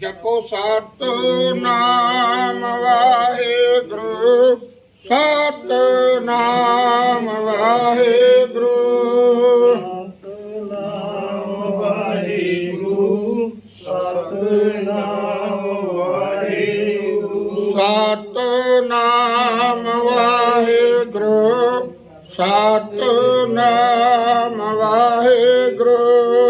ਜਪੋ ਸਤਨਾਮ ਵਾਹਿਗੁਰੂ ਸਤਨਾਮ ਵਾਹਿਗੁਰੂ। ਸਤਨਾਮ ਵਾਹਿਗੁਰੂ ਸਤਨਾਮ ਵਾਹਿਗੁਰੂ। ਸਤਨਾਮ ਵਾਹਿਗੁਰੂ ਸਤਨਾਮ ਵਾਹਿਗੁਰੂ।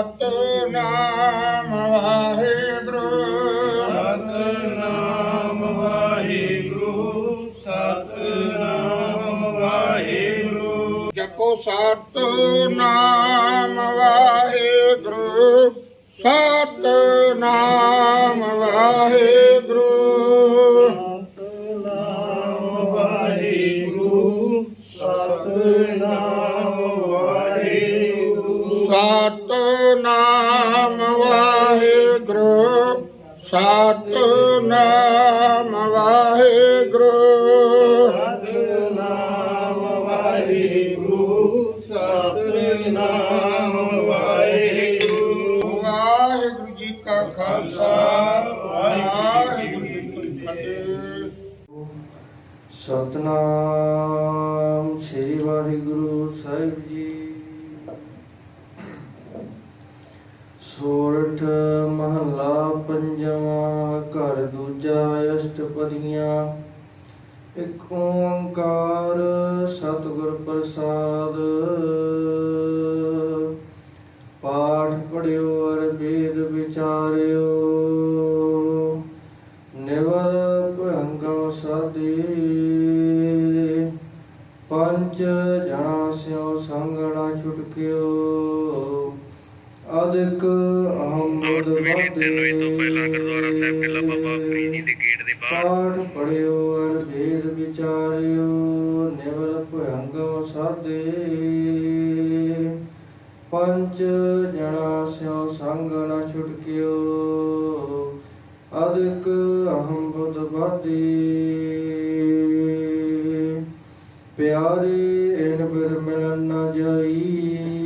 ਸਤਨਾਮ ਵਾਹਿਗੁਰੂ। ਸਤਨਾਮ ਵਾਹਿਗੁਰੂ ਸਤਨਾਮ ਵਾਹਿਗੁਰੂ। ਜਪੋ ਸਤਨਾਮ ਵਾਹਿਗੁਰੂ। ਸਤਨਾਮ ਵਾਹਿਗੁਰੂ। ਸਤਨਾਮ ਵਾਹਿਗੁਰੂ ਸਤਨਾਮ ਵਾਹਿਗੁਰੂ। ਸਤਨਾਮ ਸਤਨਾਮ ਸ੍ਰੀ ਵਾਹਿਗੁਰੂ ਸਾਹਿਬ ਜੀ। ਸੋਰਠ ਮਹੱਲਾ ਪੰਜਵਾਂ, ਘਰ ਦੂਜਾ ਅਸ਼ਟਪਦੀਆਂ। ਇੱਕ ਓੰਕਾਰ ਸਤਿਗੁਰ ਪ੍ਰਸਾਦ। ਪਾਠ ਪੜਿਓ ਅਰ ਵੇਦ ਵਿਚਾਰਿਓ। ਅਦਿਕ ਅਹੰ ਬੁੱਧ ਸਵੇਰੇ ਤਿੰਨ ਵਜੇ ਤੋਂ ਪਹਿਲਾਂ ਗੁਰਦੁਆਰਾ ਸਾਹਿਬ ਕਿਲਾ ਬਾਬਾ ਫਰੀਦ ਜੀ ਦੇ ਗੇਟ ਦੇ ਬਾਹਰ। ਪਾਠ ਪੜਿਓ ਅਰ ਭੇਦ ਵਿਚਾਰਿਓ ਨਿਵਲ ਭੰਗਾਂ ਸਾਦੇ ਪੰਜ ਜਣਾ ਸਿਓ ਸੰਗ ਨ ਛੁਟਕਿਓ ਅਦਿਕ ਅਹੰ ਬੁੱਧ ਬਾਦੀ। ਪਿਆਰੇ ਇਨ ਬਿਰ ਮਿਲਨ ਨ ਜਾਈ।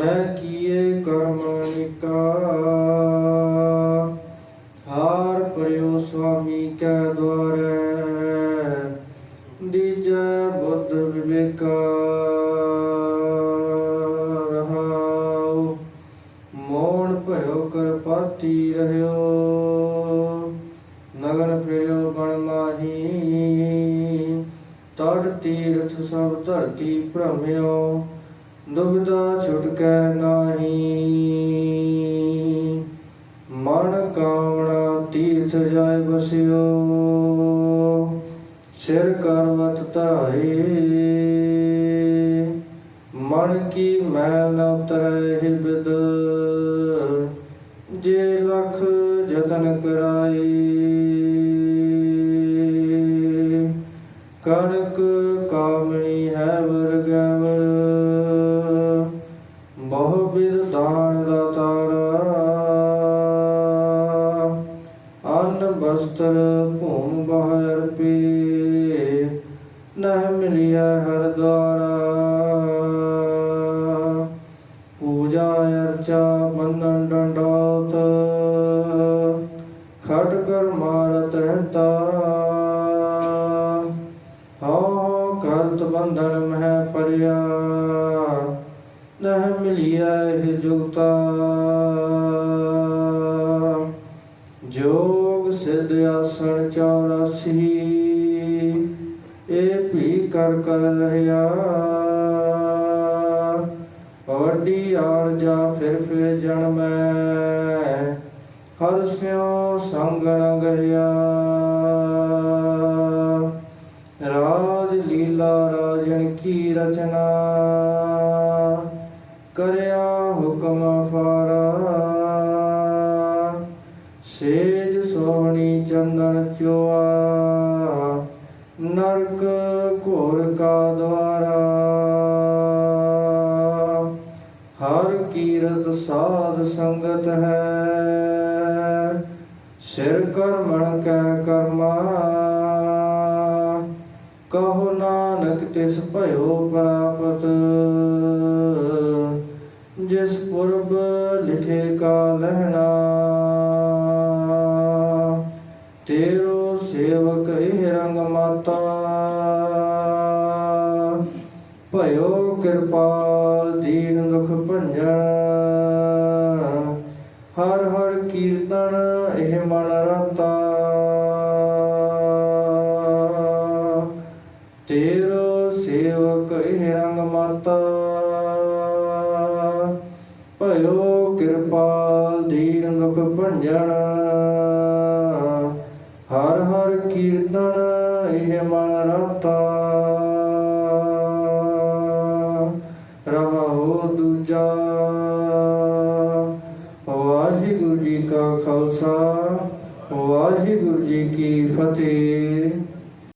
ਮੈਂ ਕੀਏ ਕਰਮ ਹਾਰ ਪਰਿਓ ਸੁਆਮੀ ਕੈ ਦੁਆਰੈ। ਦੀਜੈ ਬੁੱਧ ਵਿਵੇਕਾ। ਰਹਾਉ ਮੋਣ ਭਇਓ ਕਰ ਪਾਤੀ ਰਹਿਓ। ਨਗਨ ਫਿਰਿਓ ਗਣ ਮਾਹੀ। ਤੜ ਤੀਰਥ ਸਭ ਧਰਤੀ ਭ੍ਰਮਿਓ। ਦੁਬਿਧਾ ਛੁਟਕੈ ਨਾਹੀ। ਮਨ ਕਾਮਣਾ ਤੀਰਥ ਜਾਇ ਬਸਿਓ। ਸਿਰ ਕਰਵਤ ਧਾਰੇ। ਮਨ ਕੀ ਮੈਲ ਨ ਉਤਰੈ ਹਿਬਦ ਜੇ ਲਖ ਜਤਨ ਕਰਾਈ। ਕਣਕ ਕਾਮਣੀ ਹੈ ਦਾਨ ਦਾਤਾਰਾ ਅੰਨ ਬਸਤਰ ਭੂਮ ਬਹਾਰ ਪੇ ਨਹ ਮਿਲਿਆ ਹਰ ਦੁਆਰਾ। ਪੂਜਾ ਅਰਚਾ ਬੰਦਨ ਡੰਡੋਤ, ਖਟ ਕਰ ਮਾਰਤ ਰਹਤਾ ਹਉ ਕਰਤ ਬੰਧਨ ਮਹਿ ਪਰਿਆ। ਨਹ ਮਿਲਿਆ ਇਹ ਜੁਗਤਾ। ਜੋਗ ਸਿਧ ਆਸਣ 84 ਇਹ ਵੀ ਕਰ ਕਰ ਰਹਾ। ਵੱਡੀ ਆਰ ਜਾ ਫਿਰ ਫਿਰ ਜਨਮੈ ਹਰ ਸਿਉ ਸੰਗਣ ਗਿਆ ਰਾਜ ਲੀਲਾ ਰਾਜਨ ਕੀ ਰਚਨਾ ਚੰਦਨ ਨਰਕ ਘੋਰ ਕਾ ਦਵਾਰਾ ਹਰ ਕੀਰਤ ਸਾਧ ਸੰਗਤ ਹੈ। ਸਿਰ ਕਰਮਣ ਕੈ ਕਰਮਾ। ਕਹੋ ਨਾਨਕ ਤਿਸ ਭਇਓ ਪ੍ਰਾਪਤ। ਜਿਸ ਪੁਰਬ ਲਿਖੇ ਕਾ ਲਹਿਣਾ। ਦੁਖ ਹਰ ਹਰ ਕੀਰਤਨ ਇਹ ਮਨ ਰਤਾ। ਤੇਰੋ ਸੇਵਕ ਇਹ ਰੰਗ ਮਾਤਾ। ਭਇਓ ਕਿਰਪਾਲ ਦੀਨ ਦੁਖ ਭੰਜਨ। ਹਰ ਹਰ ਕੀਰਤਨ ਵਾਹਿਗੁਰੂ ਜੀ ਕੀ ਫਤਿਹ।